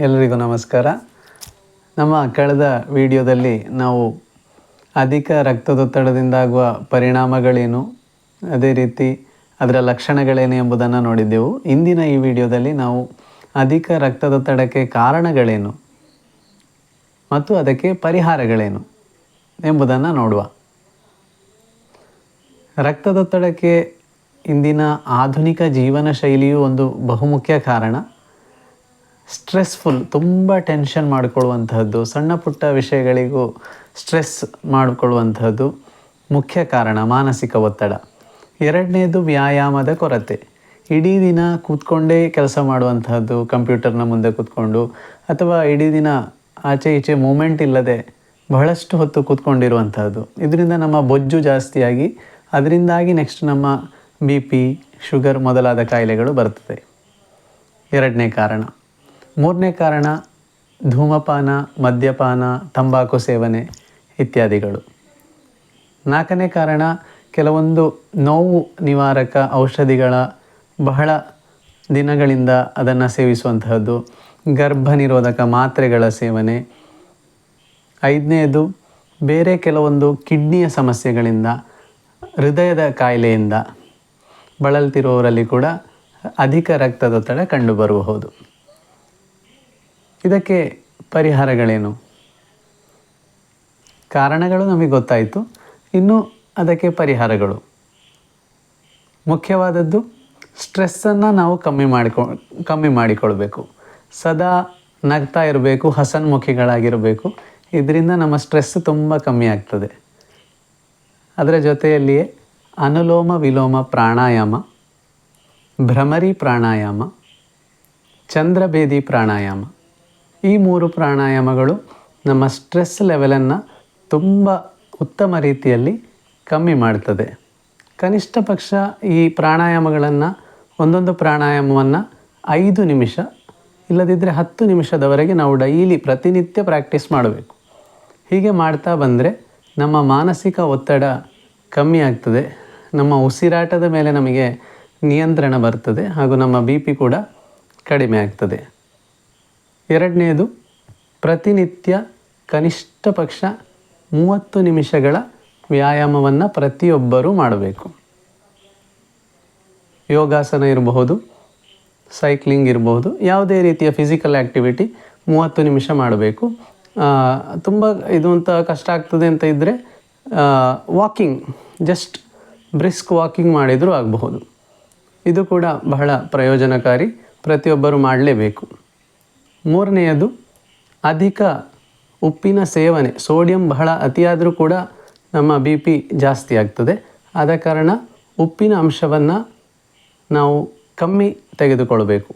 ಎಲ್ಲರಿಗೂ ನಮಸ್ಕಾರ. ನಮ್ಮ ಕಳೆದ ವಿಡಿಯೋದಲ್ಲಿ ನಾವು ಅಧಿಕ ರಕ್ತದೊತ್ತಡದಿಂದಾಗುವ ಪರಿಣಾಮಗಳೇನು, ಅದೇ ರೀತಿ ಅದರ ಲಕ್ಷಣಗಳೇನು ಎಂಬುದನ್ನು ನೋಡಿದ್ದೆವು. ಇಂದಿನ ಈ ವಿಡಿಯೋದಲ್ಲಿ ನಾವು ಅಧಿಕ ರಕ್ತದೊತ್ತಡಕ್ಕೆ ಕಾರಣಗಳೇನು ಮತ್ತು ಅದಕ್ಕೆ ಪರಿಹಾರಗಳೇನು ಎಂಬುದನ್ನು ನೋಡುವ. ರಕ್ತದೊತ್ತಡಕ್ಕೆ ಇಂದಿನ ಆಧುನಿಕ ಜೀವನ ಶೈಲಿಯು ಒಂದು ಬಹುಮುಖ್ಯ ಕಾರಣ. ಸ್ಟ್ರೆಸ್ಫುಲ್, ತುಂಬ ಟೆನ್ಷನ್ ಮಾಡಿಕೊಳ್ಳುವಂತಹದ್ದು, ಸಣ್ಣ ಪುಟ್ಟ ವಿಷಯಗಳಿಗೂ ಸ್ಟ್ರೆಸ್ ಮಾಡಿಕೊಳ್ಳುವಂಥದ್ದು ಮುಖ್ಯ ಕಾರಣ, ಮಾನಸಿಕ ಒತ್ತಡ. ಎರಡನೇದು ವ್ಯಾಯಾಮದ ಕೊರತೆ. ಇಡೀ ದಿನ ಕೂತ್ಕೊಂಡೇ ಕೆಲಸ ಮಾಡುವಂತಹದ್ದು, ಕಂಪ್ಯೂಟರ್ನ ಮುಂದೆ ಕೂತ್ಕೊಂಡು, ಅಥವಾ ಇಡೀ ದಿನ ಆಚೆ ಈಚೆ ಮೂಮೆಂಟ್ ಇಲ್ಲದೆ ಬಹಳಷ್ಟು ಹೊತ್ತು ಕೂತ್ಕೊಂಡಿರುವಂಥದ್ದು ಇದರಿಂದ ನಮ್ಮ ಬೊಜ್ಜು ಜಾಸ್ತಿಯಾಗಿ, ಅದರಿಂದಾಗಿ ನೆಕ್ಸ್ಟ್ ನಮ್ಮ ಬಿ ಪಿ, ಶುಗರ್ ಮೊದಲಾದ ಕಾಯಿಲೆಗಳು ಬರ್ತದೆ. ಎರಡನೇ ಕಾರಣ. ಮೂರನೇ ಕಾರಣ ಧೂಮಪಾನ, ಮದ್ಯಪಾನ, ತಂಬಾಕು ಸೇವನೆ ಇತ್ಯಾದಿಗಳು. ನಾಲ್ಕನೇ ಕಾರಣ ಕೆಲವೊಂದು ನೋವು ನಿವಾರಕ ಔಷಧಿಗಳ ಬಹಳ ದಿನಗಳಿಂದ ಅದನ್ನು ಸೇವಿಸುವಂತಹದ್ದು. ಗರ್ಭ ನಿರೋಧಕ ಮಾತ್ರೆಗಳ ಸೇವನೆ. ಐದನೇದು, ಬೇರೆ ಕೆಲವೊಂದು ಕಿಡ್ನಿಯ ಸಮಸ್ಯೆಗಳಿಂದ, ಹೃದಯದ ಕಾಯಿಲೆಯಿಂದ ಬಳಲ್ತಿರುವವರಲ್ಲಿ ಕೂಡ ಅಧಿಕ ರಕ್ತದೊತ್ತಡ ಕಂಡುಬರಬಹುದು ಇದಕ್ಕೆ ಪರಿಹಾರಗಳೇನು? ಕಾರಣಗಳು ನಮಗೆ ಗೊತ್ತಾಯಿತು. ಇನ್ನು ಅದಕ್ಕೆ ಪರಿಹಾರಗಳು. ಮುಖ್ಯವಾದದ್ದು, ಸ್ಟ್ರೆಸ್ಸನ್ನು ನಾವು ಕಮ್ಮಿ ಮಾಡಿಕೊ, ಕಮ್ಮಿ ಮಾಡಿಕೊಳ್ಬೇಕು. ಸದಾ ನಗ್ತಾ ಇರಬೇಕು, ಹಸನ್ಮುಖಿಗಳಾಗಿರಬೇಕು. ಇದರಿಂದ ನಮ್ಮ ಸ್ಟ್ರೆಸ್ ತುಂಬ ಕಮ್ಮಿ ಆಗ್ತದೆ. ಅದರ ಜೊತೆಯಲ್ಲಿಯೇ ಅನುಲೋಮ ವಿಲೋಮ ಪ್ರಾಣಾಯಾಮ, ಭ್ರಮರಿ ಪ್ರಾಣಾಯಾಮ, ಚಂದ್ರಭೇದಿ ಪ್ರಾಣಾಯಾಮ. ಈ ಮೂರು ಪ್ರಾಣಾಯಾಮಗಳು ನಮ್ಮ ಸ್ಟ್ರೆಸ್ ಲೆವೆಲನ್ನು ತುಂಬ ಉತ್ತಮ ರೀತಿಯಲ್ಲಿ ಕಮ್ಮಿ ಮಾಡ್ತದೆ. ಕನಿಷ್ಠ ಪಕ್ಷ ಈ ಪ್ರಾಣಾಯಾಮಗಳನ್ನು, ಒಂದೊಂದು ಪ್ರಾಣಾಯಾಮವನ್ನು ಐದು ನಿಮಿಷ ಇಲ್ಲದಿದ್ದರೆ ಹತ್ತು ನಿಮಿಷದವರೆಗೆ ನಾವು ಡೈಲಿ ಪ್ರತಿನಿತ್ಯ ಪ್ರಾಕ್ಟೀಸ್ ಮಾಡಬೇಕು. ಹೀಗೆ ಮಾಡ್ತಾ ಬಂದರೆ ನಮ್ಮ ಮಾನಸಿಕ ಒತ್ತಡ ಕಮ್ಮಿ ಆಗ್ತದೆ. ನಮ್ಮ ಉಸಿರಾಟದ ಮೇಲೆ ನಮಗೆ ನಿಯಂತ್ರಣ ಬರ್ತದೆ ಹಾಗೂ ನಮ್ಮ ಬಿ ಪಿ ಕೂಡ ಕಡಿಮೆ ಆಗ್ತದೆ. ಎರಡನೆಯದು ಪ್ರತಿನಿತ್ಯ ಕನಿಷ್ಠ ಪಕ್ಷ ಮೂವತ್ತು ನಿಮಿಷಗಳ ವ್ಯಾಯಾಮವನ್ನು ಪ್ರತಿಯೊಬ್ಬರೂ ಮಾಡಬೇಕು. ಯೋಗಾಸನ ಇರಬಹುದು, ಸೈಕ್ಲಿಂಗ್ ಇರಬಹುದು, ಯಾವುದೇ ರೀತಿಯ ಫಿಸಿಕಲ್ ಆ್ಯಕ್ಟಿವಿಟಿ ಮೂವತ್ತು ನಿಮಿಷ ಮಾಡಬೇಕು. ತುಂಬ ಇದು ಅಂತ ಕಷ್ಟ ಆಗ್ತದೆ ಅಂತ ಇದ್ದರೆ ವಾಕಿಂಗ್, ಜಸ್ಟ್ ಬ್ರಿಸ್ಕ್ ವಾಕಿಂಗ್ ಮಾಡಿದರೂ ಆಗಬಹುದು. ಇದು ಕೂಡ ಬಹಳ ಪ್ರಯೋಜನಕಾರಿ, ಪ್ರತಿಯೊಬ್ಬರು ಮಾಡಲೇಬೇಕು. ಮೂರನೆಯದು, ಅಧಿಕ ಉಪ್ಪಿನ ಸೇವನೆ. ಸೋಡಿಯಂ ಬಹಳ ಅತಿಯಾದರೂ ಕೂಡ ನಮ್ಮ ಬಿ ಪಿ ಜಾಸ್ತಿ ಆಗ್ತದೆ. ಆದ ಕಾರಣ ಉಪ್ಪಿನ ಅಂಶವನ್ನು ನಾವು ಕಮ್ಮಿ ತೆಗೆದುಕೊಳ್ಬೇಕು.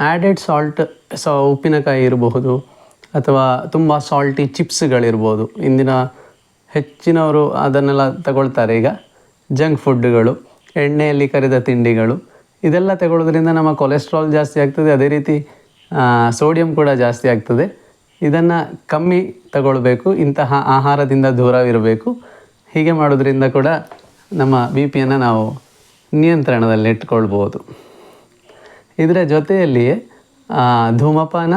ಆ್ಯಡೆಡ್ ಸಾಲ್ಟ್ ಸ ಉಪ್ಪಿನಕಾಯಿ ಇರಬಹುದು, ಅಥವಾ ತುಂಬ ಸಾಲ್ಟಿ ಚಿಪ್ಸ್ಗಳಿರ್ಬೋದು. ಇಂದಿನ ಹೆಚ್ಚಿನವರು ಅದನ್ನೆಲ್ಲ ತಗೊಳ್ತಾರೆ ಈಗ. ಜಂಕ್ ಫುಡ್ಗಳು ಎಣ್ಣೆಯಲ್ಲಿ ಕರಿದ ತಿಂಡಿಗಳು ಇದೆಲ್ಲ ತಗೊಳ್ಳೋದ್ರಿಂದ ನಮ್ಮ ಕೊಲೆಸ್ಟ್ರಾಲ್ ಜಾಸ್ತಿ ಆಗ್ತದೆ. ಅದೇ ರೀತಿ ಸೋಡಿಯಂ ಕೂಡ ಜಾಸ್ತಿ ಆಗ್ತದೆ. ಇದನ್ನು ಕಮ್ಮಿ ತಗೊಳ್ಬೇಕು. ಇಂತಹ ಆಹಾರದಿಂದ ದೂರವಿರಬೇಕು. ಹೀಗೆ ಮಾಡೋದ್ರಿಂದ ಕೂಡ ನಮ್ಮ ಬಿ ಪಿಯನ್ನು ನಾವು ನಿಯಂತ್ರಣದಲ್ಲಿ ಇಟ್ಕೊಳ್ಬೋದು. ಇದರ ಜೊತೆಯಲ್ಲಿಯೇ ಧೂಮಪಾನ,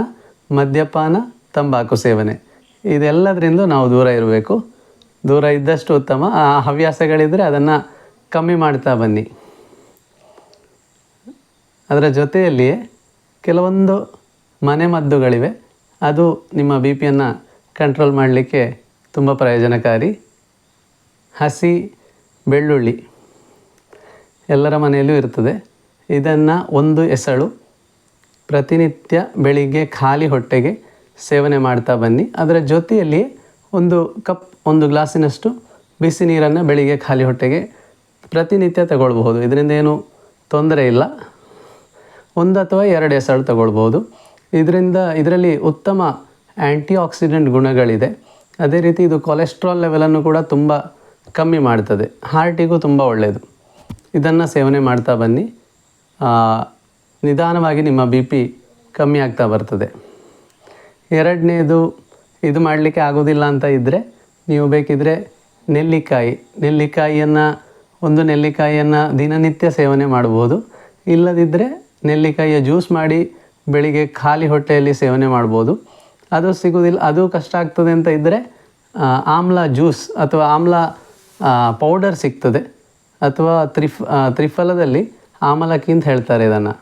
ಮದ್ಯಪಾನ, ತಂಬಾಕು ಸೇವನೆ, ಇದೆಲ್ಲದರಿಂದ ನಾವು ದೂರ ಇರಬೇಕು. ದೂರ ಇದ್ದಷ್ಟು ಉತ್ತಮ. ಆ ಹವ್ಯಾಸಗಳಿದ್ದರೆ ಅದನ್ನು ಕಮ್ಮಿ ಮಾಡ್ತಾ ಬನ್ನಿ. ಅದರ ಜೊತೆಯಲ್ಲಿ ಕೆಲವೊಂದು ಮನೆಮದ್ದುಗಳಿವೆ ಅದು ನಿಮ್ಮ ಬಿ ಪಿಯನ್ನು ಕಂಟ್ರೋಲ್ ಮಾಡಲಿಕ್ಕೆ ತುಂಬ ಪ್ರಯೋಜನಕಾರಿ. ಹಸಿ ಬೆಳ್ಳುಳ್ಳಿ ಎಲ್ಲರ ಮನೆಯಲ್ಲೂ ಇರ್ತದೆ. ಇದನ್ನು ಒಂದು ಎಸಳು ಪ್ರತಿನಿತ್ಯ ಬೆಳಿಗ್ಗೆ ಖಾಲಿ ಹೊಟ್ಟೆಗೆ ಸೇವನೆ ಮಾಡ್ತಾ ಬನ್ನಿ. ಅದರ ಜೊತೆಯಲ್ಲಿ ಒಂದು ಕಪ್, ಒಂದು ಗ್ಲಾಸಿನಷ್ಟು ಬಿಸಿ ನೀರನ್ನು ಬೆಳಿಗ್ಗೆ ಖಾಲಿ ಹೊಟ್ಟೆಗೆ ಪ್ರತಿನಿತ್ಯ ತಗೊಳ್ಬಹುದು. ಇದರಿಂದ ಏನು ತೊಂದರೆ ಇಲ್ಲ. ಒಂದು ಅಥವಾ ಎರಡು ಹೆಸರು ತಗೊಳ್ಬೋದು. ಇದರಿಂದ ಇದರಲ್ಲಿ ಉತ್ತಮ ಆ್ಯಂಟಿ ಆಕ್ಸಿಡೆಂಟ್ ಗುಣಗಳಿದೆ. ಅದೇ ರೀತಿ ಇದು ಕೊಲೆಸ್ಟ್ರಾಲ್ ಲೆವೆಲನ್ನು ಕೂಡ ತುಂಬ ಕಮ್ಮಿ ಮಾಡ್ತದೆ. ಹಾರ್ಟಿಗೂ ತುಂಬ ಒಳ್ಳೆಯದು ಇದನ್ನು ಸೇವನೆ ಮಾಡ್ತಾ ಬನ್ನಿ. ನಿಧಾನವಾಗಿ ನಿಮ್ಮ ಬಿ ಪಿ ಕಮ್ಮಿ ಆಗ್ತಾ ಬರ್ತದೆ. ಎರಡನೇದು, ಇದು ಮಾಡಲಿಕ್ಕೆ ಆಗೋದಿಲ್ಲ ಅಂತ ಇದ್ದರೆ ನೀವು ಬೇಕಿದ್ದರೆ ನೆಲ್ಲಿಕಾಯಿ. ನೆಲ್ಲಿಕಾಯಿಯನ್ನು, ಒಂದು ನೆಲ್ಲಿಕಾಯಿಯನ್ನು ದಿನನಿತ್ಯ ಸೇವನೆ ಮಾಡ್ಬೋದು. ಇಲ್ಲದಿದ್ದರೆ ನೆಲ್ಲಿಕಾಯಿಯ ಜ್ಯೂಸ್ ಮಾಡಿ ಬೆಳಿಗ್ಗೆ ಖಾಲಿ ಹೊಟ್ಟೆಯಲ್ಲಿ ಸೇವನೆ ಮಾಡ್ಬೋದು. ಅದು ಸಿಗೋದಿಲ್ಲ, ಅದು ಕಷ್ಟ ಆಗ್ತದೆ ಅಂತ ಇದ್ದರೆ ಆಮ್ಲ ಜ್ಯೂಸ್ ಅಥವಾ ಆಮ್ಲ ಪೌಡರ್ ಸಿಗ್ತದೆ. ಅಥವಾ ತ್ರಿಫ್ ತ್ರಿಫಲದಲ್ಲಿ ಆಮಲಕ್ಕಿ ಅಂತ ಹೇಳ್ತಾರೆ ಇದನ್ನು.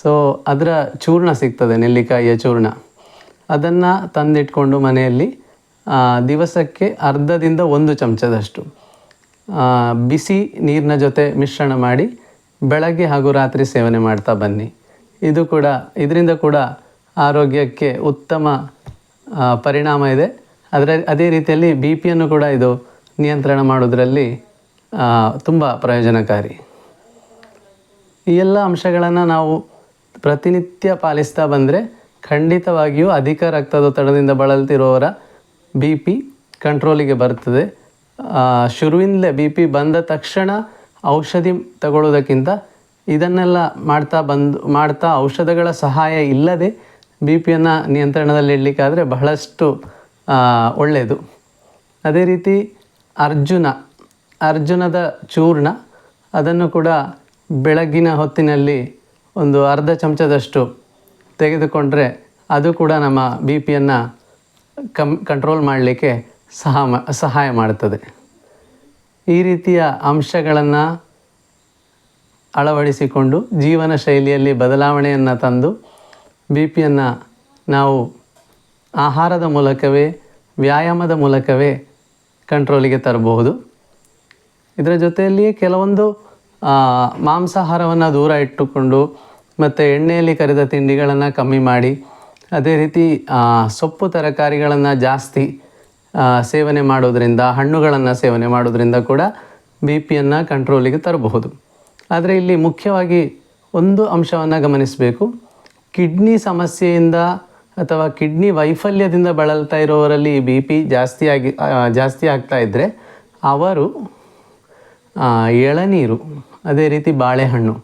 ಸೊ ಅದರ ಚೂರ್ಣ ಸಿಗ್ತದೆ, ನೆಲ್ಲಿಕಾಯಿಯ ಚೂರ್ಣ. ಅದನ್ನು ತಂದಿಟ್ಕೊಂಡು ಮನೆಯಲ್ಲಿ ದಿವಸಕ್ಕೆ ಅರ್ಧದಿಂದ ಒಂದು ಚಮಚದಷ್ಟು ಬಿಸಿ ನೀರಿನ ಜೊತೆ ಮಿಶ್ರಣ ಮಾಡಿ ಬೆಳಗ್ಗೆ ಹಾಗೂ ರಾತ್ರಿ ಸೇವನೆ ಮಾಡ್ತಾ ಬನ್ನಿ. ಇದು ಕೂಡ, ಇದರಿಂದ ಕೂಡ ಆರೋಗ್ಯಕ್ಕೆ ಉತ್ತಮ ಪರಿಣಾಮ ಇದೆ. ಅದರ, ಅದೇ ರೀತಿಯಲ್ಲಿ ಬಿ ಪಿಯನ್ನು ಕೂಡ ಇದು ನಿಯಂತ್ರಣ ಮಾಡೋದರಲ್ಲಿ ತುಂಬ ಪ್ರಯೋಜನಕಾರಿ. ಈ ಎಲ್ಲ ಅಂಶಗಳನ್ನು ನಾವು ಪ್ರತಿನಿತ್ಯ ಪಾಲಿಸ್ತಾ ಬಂದರೆ ಖಂಡಿತವಾಗಿಯೂ ಅಧಿಕ ರಕ್ತದೊತ್ತಡದಿಂದ ಬಳಲ್ತಿರುವವರ ಬಿ ಪಿ ಕಂಟ್ರೋಲಿಗೆ ಬರ್ತದೆ. ಶುರುವಿಂದಲೇ ಬಿ ಪಿ ಬಂದ ತಕ್ಷಣ ಔಷಧಿ ತಗೊಳ್ಳೋದಕ್ಕಿಂತ ಇದನ್ನೆಲ್ಲ ಮಾಡ್ತಾ ಬಂದು, ಮಾಡ್ತಾ ಔಷಧಗಳ ಸಹಾಯ ಇಲ್ಲದೆ ಬಿ ಪಿಯನ್ನು ನಿಯಂತ್ರಣದಲ್ಲಿ ಇಡಲಿಕ್ಕಾದರೆ ಬಹಳಷ್ಟು ಒಳ್ಳೆಯದು ಅದೇ ರೀತಿ ಅರ್ಜುನ, ಅರ್ಜುನದ ಚೂರ್ಣ, ಅದನ್ನು ಕೂಡ ಬೆಳಗ್ಗಿನ ಹೊತ್ತಿನಲ್ಲಿ ಒಂದು ಅರ್ಧ ಚಮಚದಷ್ಟು ತೆಗೆದುಕೊಂಡ್ರೆ ಅದು ಕೂಡ ನಮ್ಮ ಬಿ ಪಿಯನ್ನು ಕಮ್ ಕಂಟ್ರೋಲ್ ಮಾಡಲಿಕ್ಕೆ ಸಹ ಸಹಾಯ ಮಾಡುತ್ತದೆ ಈ ರೀತಿಯ ಅಂಶಗಳನ್ನು ಅಳವಡಿಸಿಕೊಂಡು ಜೀವನ ಶೈಲಿಯಲ್ಲಿ ಬದಲಾವಣೆಯನ್ನು ತಂದು ಬಿ ಪಿಯನ್ನು ನಾವು ಆಹಾರದ ಮೂಲಕವೇ, ವ್ಯಾಯಾಮದ ಮೂಲಕವೇ ಕಂಟ್ರೋಲಿಗೆ ತರಬಹುದು. ಇದರ ಜೊತೆಯಲ್ಲಿಯೇ ಕೆಲವೊಂದು ಮಾಂಸಾಹಾರವನ್ನು ದೂರ ಇಟ್ಟುಕೊಂಡು ಮತ್ತು ಎಣ್ಣೆಯಲ್ಲಿ ಕರಿದ ತಿಂಡಿಗಳನ್ನು ಕಮ್ಮಿ ಮಾಡಿ, ಅದೇ ರೀತಿ ಸೊಪ್ಪು ತರಕಾರಿಗಳನ್ನು ಜಾಸ್ತಿ ಸೇವನೆ ಮಾಡೋದರಿಂದ, ಹಣ್ಣುಗಳನ್ನು ಸೇವನೆ ಮಾಡೋದರಿಂದ ಕೂಡ ಬಿ ಪಿಯನ್ನು ಕಂಟ್ರೋಲಿಗೆ ತರಬಹುದು. ಆದರೆ ಇಲ್ಲಿ ಮುಖ್ಯವಾಗಿ ಒಂದು ಅಂಶವನ್ನು ಗಮನಿಸಬೇಕು. ಕಿಡ್ನಿ ಸಮಸ್ಯೆಯಿಂದ ಅಥವಾ ಕಿಡ್ನಿ ವೈಫಲ್ಯದಿಂದ ಬಳಲ್ತಾ ಇರೋವರಲ್ಲಿ ಬಿ ಪಿ ಜಾಸ್ತಿಯಾಗಿ ಜಾಸ್ತಿ ಆಗ್ತಾ ಇದ್ದರೆ ಅವರು ಎಳನೀರು, ಅದೇ ರೀತಿ ಬಾಳೆಹಣ್ಣು,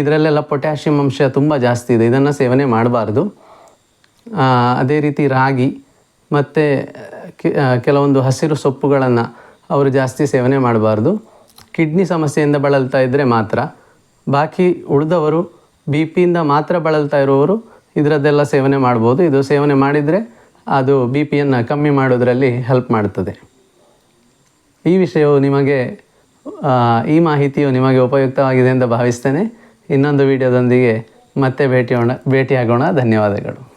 ಇದರಲ್ಲೆಲ್ಲ ಪೊಟ್ಯಾಷಿಯಂ ಅಂಶ ತುಂಬ ಜಾಸ್ತಿ ಇದೆ. ಇದನ್ನು ಸೇವನೆ ಮಾಡಬಾರ್ದು. ಅದೇ ರೀತಿ ರಾಗಿ, ಮತ್ತು ಕೆಲವೊಂದು ಹಸಿರು ಸೊಪ್ಪುಗಳನ್ನು ಅವರು ಜಾಸ್ತಿ ಸೇವನೆ ಮಾಡಬಾರ್ದು. ಕಿಡ್ನಿ ಸಮಸ್ಯೆಯಿಂದ ಬಳಲ್ತಾ ಇದ್ದರೆ ಮಾತ್ರ. ಬಾಕಿ ಉಳಿದವರು ಬಿ ಪಿಯಿಂದ ಮಾತ್ರ ಬಳಲ್ತಾ ಇರುವವರು ಇದರದ್ದೆಲ್ಲ ಸೇವನೆ ಮಾಡ್ಬೋದು. ಇದು ಸೇವನೆ ಮಾಡಿದರೆ ಅದು ಬಿ ಪಿಯನ್ನು ಕಮ್ಮಿ ಮಾಡೋದರಲ್ಲಿ ಹೆಲ್ಪ್ ಮಾಡ್ತದೆ. ಈ ವಿಷಯವು ನಿಮಗೆ ಈ ಮಾಹಿತಿಯು ನಿಮಗೆ ಉಪಯುಕ್ತವಾಗಿದೆ ಎಂದು ಭಾವಿಸ್ತೇನೆ. ಇನ್ನೊಂದು ವಿಡಿಯೋದೊಂದಿಗೆ ಮತ್ತೆ ಭೇಟಿಯೋಣ, ಭೇಟಿಯಾಗೋಣ. ಧನ್ಯವಾದಗಳು.